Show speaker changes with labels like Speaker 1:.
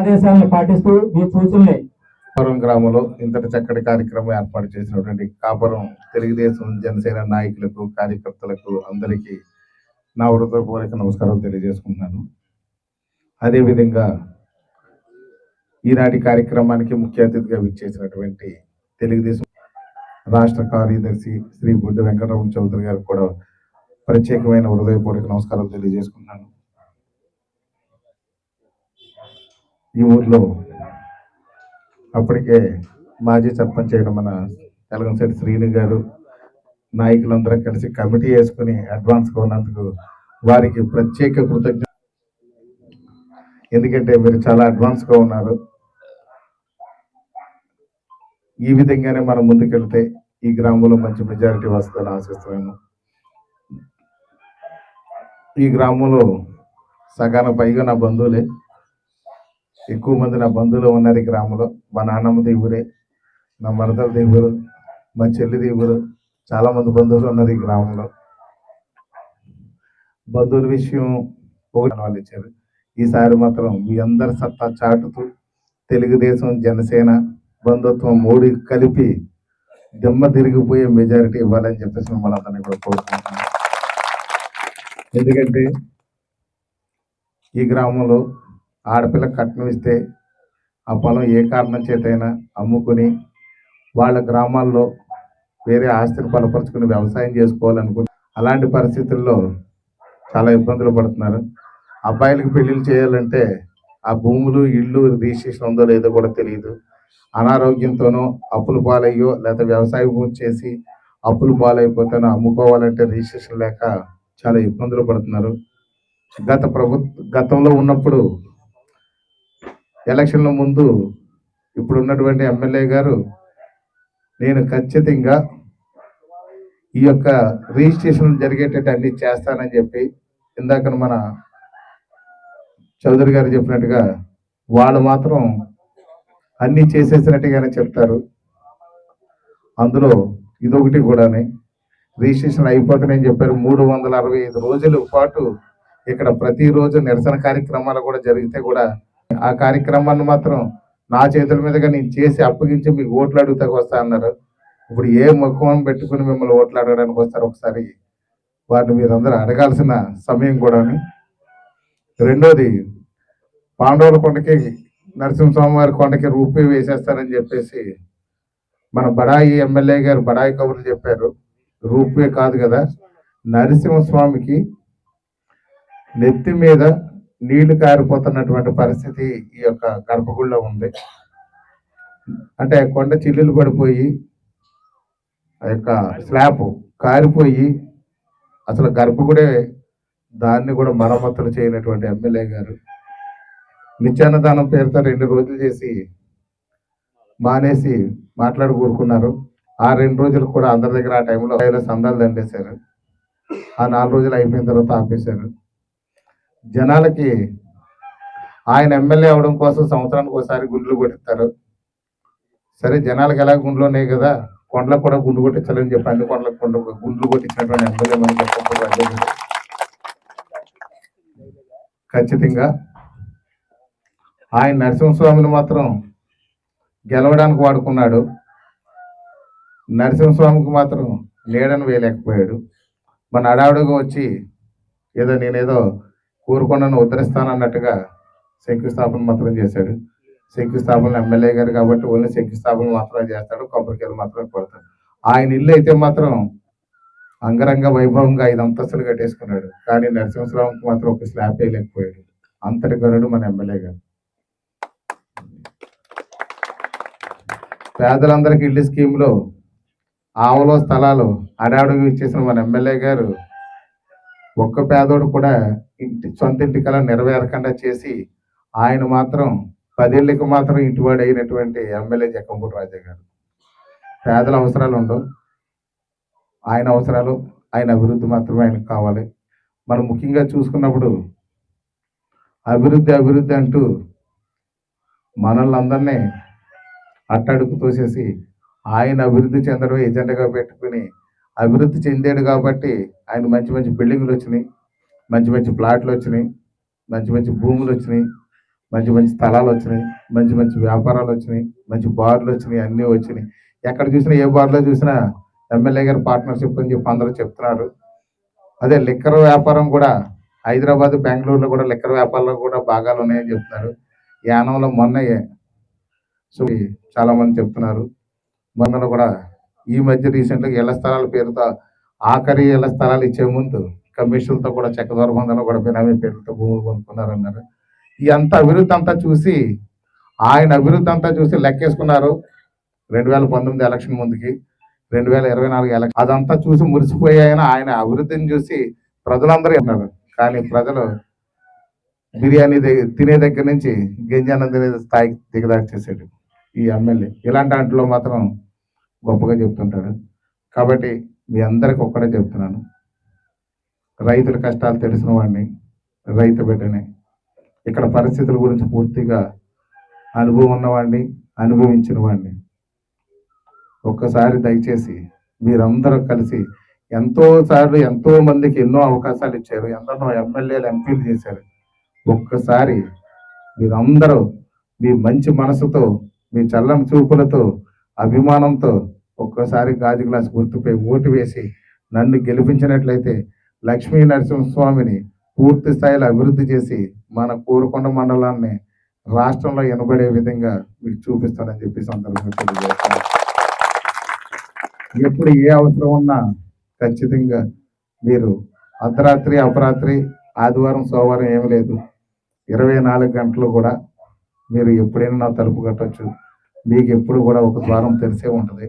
Speaker 1: ఆదేశాలను పాటిస్తూ మీ సూచనలే.
Speaker 2: కాపురం గ్రామంలో ఇంతటి చక్కటి కార్యక్రమం ఏర్పాటు చేసినటువంటి కాపురం తెలుగుదేశం జనసేన నాయకులకు కార్యకర్తలకు అందరికీ నా హృదయపూర్వక నమస్కారం తెలియజేసుకుంటున్నాను. అదేవిధంగా ఈనాటి కార్యక్రమానికి ముఖ్య అతిథిగా విచ్చేసినటువంటి తెలుగుదేశం రాష్ట్ర కార్యదర్శి శ్రీ బుడ్డ వెంకటరమణ చౌదరి గారికి కూడా ప్రత్యేకమైన హృదయపూర్వక నమస్కారం తెలియజేసుకుంటున్నాను. ఈ ఊర్లో అప్పటికే మాజీ సర్పంచ్ అయిన మన తెలంగాణ శ్రీను గారు నాయకులందరూ కలిసి కమిటీ వేసుకుని అడ్వాన్స్గా ఉన్నందుకు వారికి ప్రత్యేక కృతజ్ఞత ఎందుకంటే మీరు చాలా అడ్వాన్స్గా ఉన్నారు. ఈ విధంగానే మనం ముందుకెళ్తే ఈ గ్రామంలో మంచి మెజారిటీ వస్తుందని ఆశిస్తున్నాము. ఈ గ్రామంలో సగాన పైగా నా బంధువులే. ఎక్కువ మంది నా బంధువులు ఉన్నారు ఈ గ్రామంలో. మా నాన్నమ్మ దేవురే నా మరదల దేవురు మా చెల్లి దేవురు చాలా మంది బంధువులు ఉన్నారు ఈ గ్రామంలో. బంధువుల విషయం ఒకటి వాళ్ళు ఇచ్చారు ఈసారి మాత్రం మీ అందరి సత్తా చాటుతూ తెలుగుదేశం జనసేన బంధుత్వం మూడు కలిపి దెమ్మ తిరిగిపోయే మెజారిటీ ఇవ్వాలని చెప్పేసి మిమ్మల్ని అతన్ని కూడా కోరుకుంటున్నాను. ఎందుకంటే ఈ గ్రామంలో ఆడపిల్ల కట్నం ఇస్తే ఆ పొలం ఏ కారణం చేతైనా అమ్ముకుని వాళ్ళ గ్రామాల్లో వేరే ఆస్తిని బలపరుచుకుని వ్యవసాయం చేసుకోవాలనుకుని అలాంటి పరిస్థితుల్లో చాలా ఇబ్బందులు పడుతున్నారు. అబ్బాయిలకు పెళ్ళిళ్ళు చేయాలంటే ఆ భూములు ఇళ్ళు రిజిస్ట్రేషన్ ఉందో లేదో కూడా తెలియదు అనారోగ్యంతోనో అప్పులు పాలయ్యో లేకపోతే వ్యవసాయ భూమి చేసి అప్పులు పాలైపోతానో అమ్ముకోవాలంటే రిజిస్ట్రేషన్ లేక చాలా ఇబ్బందులు పడుతున్నారు. గత ప్రభుత్వ గతంలో ఉన్నప్పుడు ఎలక్షన్ల ముందు ఇప్పుడు ఉన్నటువంటి ఎమ్మెల్యే గారు నేను ఖచ్చితంగా ఈ యొక్క రిజిస్ట్రేషన్ జరిగేటట్టు అన్ని చేస్తానని చెప్పి ఇందాక మన చౌదరి గారు చెప్పినట్టుగా వాళ్ళు మాత్రం అన్నీ చేసేసినట్టుగానే చెప్తారు. అందులో ఇదొకటి కూడానే రిజిస్ట్రేషన్ అయిపోతున్నాయని చెప్పారు. మూడు వందల అరవై ఐదు రోజుల పాటు ఇక్కడ ప్రతిరోజు నిరసన కార్యక్రమాలు కూడా జరిగితే కూడా ఆ కార్యక్రమాన్ని మాత్రం నా చేతుల మీదుగా నేను చేసి అప్పగించి మీకు ఓట్లు అడుగుతాకు వస్తా అన్నారు. ఇప్పుడు ఏ ముఖం పెట్టుకుని మిమ్మల్ని ఓట్లు అడగడానికి వస్తారు ఒకసారి? వారిని మీరందరూ అడగాల్సిన సమయం కూడా రెండోది పాండవుల కొండకి నరసింహస్వామి వారి కొండకి రూపే వేసేస్తారని చెప్పేసి మన బడాయి ఎమ్మెల్యే గారు బడాయి కబుర్లు చెప్పారు. రూపే కాదు కదా నరసింహస్వామికి నెత్తి మీద నీళ్ళు కారిపోతున్నటువంటి పరిస్థితి ఈ యొక్క గర్భగుడిలో ఉంది. అంటే కొండ చిల్లులు పడిపోయి ఆ యొక్క స్లాబ్ కారిపోయి అసలు గర్భగుడే దాన్ని కూడా మరమ్మతులు చేయనటువంటి ఎమ్మెల్యే గారు నిత్యాన్నదానం పేరుతో రెండు రోజులు చేసి మానేసి మాట్లాడి కూరుకున్నారు. ఆ రెండు రోజులు కూడా అందరి దగ్గర ఆ టైంలో సందాలు దండేశారు. ఆ నాలుగు రోజులు అయిపోయిన తర్వాత ఆపేశారు. జనాలకి ఆయన ఎమ్మెల్యే అవడం కోసం సంవత్సరానికి ఒకసారి గుండ్లు కొట్టిస్తారు. సరే జనాలకు ఎలా గుండ్లు ఉన్నాయి కదా? కొండలకు కూడా గుండు కొట్టించాలని చెప్పి అన్ని కొండలకు కొండ గుండ్లు కొట్టించినటువంటి ఎమ్మెల్యే మనం ఖచ్చితంగా. ఆయన నరసింహస్వామిని మాత్రం గెలవడానికి వాడుకున్నాడు. నరసింహస్వామికి మాత్రం లేడని వేయలేకపోయాడు. మన అడావుడిగా వచ్చి ఏదో నేనేదో కోరుకున్నాను ఉద్ధరిస్తానన్నట్టుగా శంకుస్థాపన మాత్రం చేశాడు. శంకుస్థాపన ఎమ్మెల్యే గారు కాబట్టి ఓన్లీ శంకుస్థాపన మాత్రమే చేస్తాడు కొబ్బరికాయలు మాత్రమే కొడతాడు. ఆయన ఇల్లు అయితే మాత్రం అంగరంగ వైభవంగా ఐదు అంతస్తులు కట్టేసుకున్నాడు. కానీ నరసింహస్వామికి మాత్రం ఒక స్లాబ్ వేయలేకపోయాడు. అంతటి గరుడు మన ఎమ్మెల్యే గారు. పేదలందరికీ ఇల్లు స్కీమ్లో ఆవులో స్థలాలు అడావుడికి ఇచ్చేసిన మన ఎమ్మెల్యే గారు ఒక్క పేదోడు కూడా ఇంటి సొంత ఇంటి కళ నెరవేరకుండా చేసి ఆయన మాత్రం పదేళ్ళకి మాత్రం ఇంటివాడు అయినటువంటి ఎమ్మెల్యే జక్కంపూడి రాజా గారు. పేదల అవసరాలు ఉండవు. ఆయన అవసరాలు ఆయన అభివృద్ధి మాత్రమే ఆయనకు కావాలి. మనం ముఖ్యంగా చూసుకున్నప్పుడు అభివృద్ధి అభివృద్ధి అంటూ మనల్ని అందరినీ అట్టడుగు తోసేసి ఆయన అభివృద్ధి చెందడం ఎజెండాగా పెట్టుకుని అభివృద్ధి చెందాడు కాబట్టి ఆయన మంచి మంచి బిల్డింగ్లు వచ్చినాయి మంచి మంచి ప్లాట్లు వచ్చినాయి మంచి మంచి భూములు వచ్చినాయి మంచి మంచి స్థలాలు వచ్చినాయి మంచి మంచి వ్యాపారాలు వచ్చినాయి మంచి బార్లు వచ్చినాయి అన్నీ వచ్చినాయి. ఎక్కడ చూసినా ఏ బార్లో చూసినా ఎమ్మెల్యే గారు పార్ట్నర్షిప్ అని చెప్పి అందరూ చెప్తున్నారు. అదే లిక్కర్ వ్యాపారం కూడా హైదరాబాద్ బెంగళూరులో కూడా లిక్కర్ వ్యాపారంలో కూడా భాగాలు ఉన్నాయని చెప్తున్నారు. యానంలో మొన్న సో చాలా మంది చెప్తున్నారు. మొన్నలో కూడా ఈ మధ్య రీసెంట్గా ఇళ్ళ స్థలాల పేరుతో ఆఖరి ఇళ్ళ స్థలాలు ఇచ్చే ముందు కమిషన్లతో కూడా చెక్క దొరబంధంలో కూడా బినామీ పేరుతో భూములు కొనుక్కున్నారన్నారు. ఈ అంత అభివృద్ధి అంతా చూసి ఆయన అభివృద్ధి అంతా చూసి లెక్కేసుకున్నారు రెండు వేల పంతొమ్మిది ఎలక్షన్ ముందుకి రెండు వేల ఇరవై నాలుగు ఎలక్షన్. అదంతా చూసి మురిసిపోయాయని ఆయన అభివృద్ధిని చూసి ప్రజలందరూ ఉన్నారు కానీ ప్రజలు బిర్యానీ దగ్గర తినే దగ్గర నుంచి గింజానం తినే స్థాయికి దిగదారి చేసాడు ఈ ఎమ్మెల్యే. ఇలాంటి వాటిలో మాత్రం గొప్పగా చెప్తుంటాడు. కాబట్టి మీ అందరికి ఒక్కడే చెప్తున్నాను. రైతుల కష్టాలు తెలిసిన వాడిని రైతు బిడ్డని ఇక్కడ పరిస్థితుల గురించి పూర్తిగా అనుభవం ఉన్నవాడిని అనుభవించిన వాడిని ఒక్కసారి దయచేసి మీరందరూ కలిసి ఎంతో సార్లు ఎంతో మందికి ఎన్నో అవకాశాలు ఇచ్చారు. ఎందరో ఎమ్మెల్యేలు ఎంపీలు చేశారు. ఒక్కసారి మీరందరూ మీ మంచి మనసుతో మీ చల్లని చూపులతో అభిమానంతో ఒక్కసారి గాజు గ్లాస్ గుర్తుపై ఓటు వేసి నన్ను గెలిపించినట్లయితే లక్ష్మీ నరసింహస్వామిని పూర్తి స్థాయిలో అభివృద్ధి చేసి మన కోరుకొండ మండలాన్ని రాష్ట్రంలో ఎనబడే విధంగా మీకు చూపిస్తానని చెప్పి సందర్భంగా తెలియజేస్తాను. ఎప్పుడు ఏ అవసరం ఉన్నా ఖచ్చితంగా మీరు అర్ధరాత్రి అపరాత్రి ఆదివారం సోమవారం ఏమి లేదు. ఇరవై నాలుగు గంటలు కూడా మీరు ఎప్పుడైనా నా తలుపు కట్టొచ్చు. మీకు ఎప్పుడు కూడా ఒక ద్వారం తెరిసే ఉంటుంది.